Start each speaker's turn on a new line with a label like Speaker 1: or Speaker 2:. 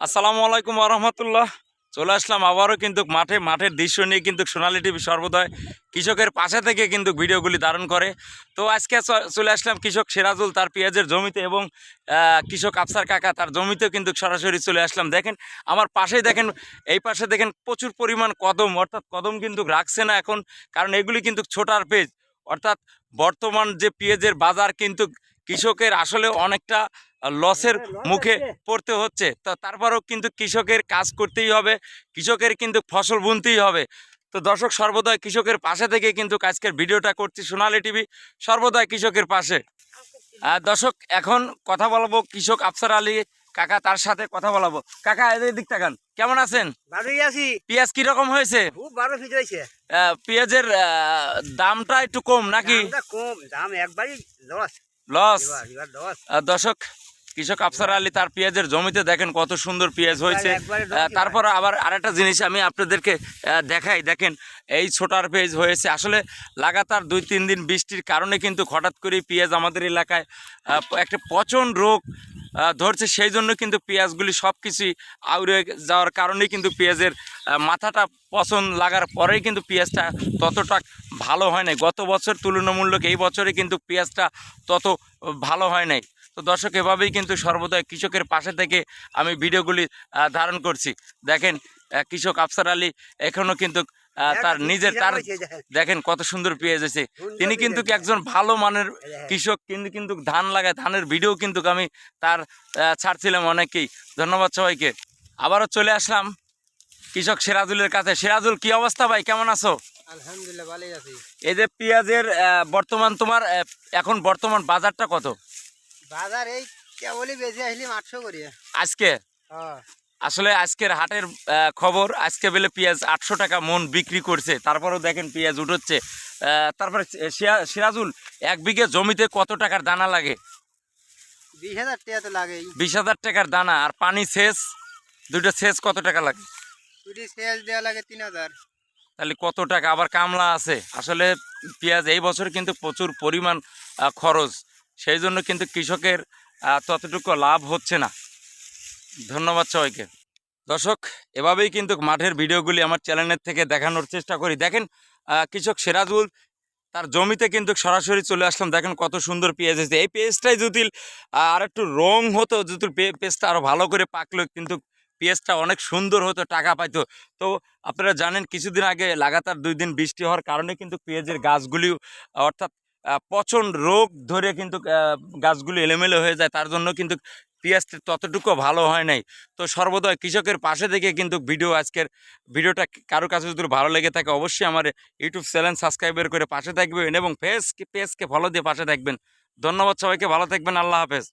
Speaker 1: আসসালামু আলাইকুম রহমতুল্লাহ। চলে আসলাম আবারও কিন্তু মাঠে, মাঠের দৃশ্য নিয়ে কিন্তু সোনালী টিভি সর্বদয় কৃষকের পাশে থেকে কিন্তু ভিডিওগুলি ধারণ করে। তো আজকে চলে আসলাম কৃষক সিরাজুল তার পেঁয়াজের জমিতে এবং কৃষক আফসার কাকা তার জমিতেও কিন্তু সরাসরি চলে আসলাম। দেখেন, আমার পাশেই দেখেন, এই পাশে দেখেন প্রচুর পরিমাণ কদম, অর্থাৎ কদম কিন্তু রাখছে না এখন, কারণ এগুলি কিন্তু ছোটার পেজ অর্থাৎ বর্তমান যে পেঁয়াজের বাজার কিন্তু কৃষকের আসলে অনেকটা লসের মুখে পড়তে হচ্ছে। তো তারপরেও কিন্তু কৃষকের কাজ করতেই হবে কৃষকের কিন্তু ফসল বুনতেই হবে। তো দর্শক সর্বদাই কৃষকের পাশে থেকে কিন্তু আজকের ভিডিওটা করছি সোনালী টিভি। সর্বদাই কৃষকের পাশে। আর দর্শক এখন কথা বলব কৃষক আফসার আলী কাকা তার সাথে কথা বলাবো। কাকা এদের দিক তাকান কেমন আছেন?
Speaker 2: ভালোই আছি।
Speaker 1: পেঁয়াজ কীরকম হয়েছে?
Speaker 2: খুব ভালো হয়েছে
Speaker 1: পেঁয়াজের দামটা একটু কম নাকি?
Speaker 2: কম দাম একবারই লস
Speaker 1: লস। দর্শক কৃষক আফসার আলী তার পেঁয়াজের জমিতে দেখেন কত সুন্দর পেঁয়াজ হয়েছে। তারপর আবার আরেকটা জিনিস আমি আপনাদেরকে দেখাই। দেখেন এই ছোটার পেঁয়াজ হয়েছে। আসলে লাগাতার দুই তিন দিন বৃষ্টির কারণে কিন্তু হঠাৎ করে পেঁয়াজ আমাদের এলাকায় একটা পচন রোগ ধরছে। সেই জন্য কিন্তু পেঁয়াজগুলি সব কিছুই আউড়ে যাওয়ার কারণেই কিন্তু পেঁয়াজের মাথাটা পচন লাগার পরেই কিন্তু পেঁয়াজটা ততটা ভালো হয় নাই। গত বছর তুলনামূলক এই বছরে কিন্তু পেঁয়াজটা তত ভালো হয় নাই। তো দর্শক এভাবেই কিন্তু সর্বদা কৃষকের পাশে থেকে আমি ভিডিওগুলি ধারণ করছি। দেখেন কৃষক আফসার আলী এখনও কিন্তু আহ, তার নিজের তার দেখেন কত সুন্দর পেঁয়াজ আছে। তিনি কিন্তু একজন ভালো মানের কৃষক কিন্তু কিন্তু ধান লাগায় ধানের ভিডিও কিন্তু আমি তার ছাড়ছিলাম অনেকেই। ধন্যবাদ সবাইকে। আবারও চলে আসলাম কৃষক সিরাজুলের কাছে। সিরাজুল কি অবস্থা ভাই? কেমন আছো?
Speaker 2: আলহামদুলিল্লাহ ভালোই আছি।
Speaker 1: এই যে পেঁয়াজের বর্তমান তোমার এখন বর্তমান বাজারটা কত?
Speaker 2: বাজার এই কেবলই আসলাম আটশো করে।
Speaker 1: আজকে?
Speaker 2: হ্যাঁ।
Speaker 1: আসলে আজকের হাটের খবর আজকে বেলে পেঁয়াজ আটশো টাকা মন বিক্রি করছে। তারপরেও দেখেন পেঁয়াজ উঠোচ্ছে তারপরে সিরাজুল এক বিঘে জমিতে কত টাকার দানা লাগে?
Speaker 2: বিশ হাজার টাকা তো লাগেই
Speaker 1: বিশ হাজার টাকার দানা আর পানি সেচ দুটো সেচ কত টাকা লাগে?
Speaker 2: দুটি দেওয়া লাগে তিন হাজার।
Speaker 1: তাহলে কত টাকা? আবার কামলা আছে। আসলে পেঁয়াজ এই বছর কিন্তু প্রচুর পরিমাণ খরচ। সেই জন্য কিন্তু কৃষকের ততটুকু লাভ হচ্ছে না। ধন্যবাদ সবাইকে। দর্শক, এভাবেই কিন্তু মাঠের ভিডিওগুলি আমার চ্যানেলের থেকে দেখানোর চেষ্টা করি। দেখেন কৃষক সিরাজুল, তার জমিতে কিন্তু সরাসরি চলে আসলাম। দেখেন কত সুন্দর পেঁয়াজ হয়েছে। এই পেঁয়াজটাই যদি আর একটু রং হতো, যদি পেঁয়াজটা আরও ভালো করে পাকলো কিন্তু পেঁয়াজটা অনেক সুন্দর হতো, টাকা পাইতো। তো আপনারা জানেন কিছুদিন আগে লাগাতার দুই দিন বৃষ্টি হওয়ার কারণে কিন্তু পেঁয়াজের গাছগুলি অর্থাৎ পচন রোগ ধরে কিন্তু গাছগুলি এলোমেলো হয়ে যায়। তার জন্য কিন্তু পেঁয়াজটা ততটুকু ভালো হয় নাই। তো সর্বদয় কৃষকের পাশে থেকে কিন্তু ভিডিও আজকের ভিডিওটা কারও কাছে যদি ভালো লেগে থাকে অবশ্যই আমার ইউটিউব চ্যানেল সাবস্ক্রাইবার করে পাশে থাকবেন এবং ফেস পেজকে ফলো দিয়ে পাশে থাকবেন। ধন্যবাদ সবাইকে, ভালো থাকবেন, আল্লাহ হাফেজ।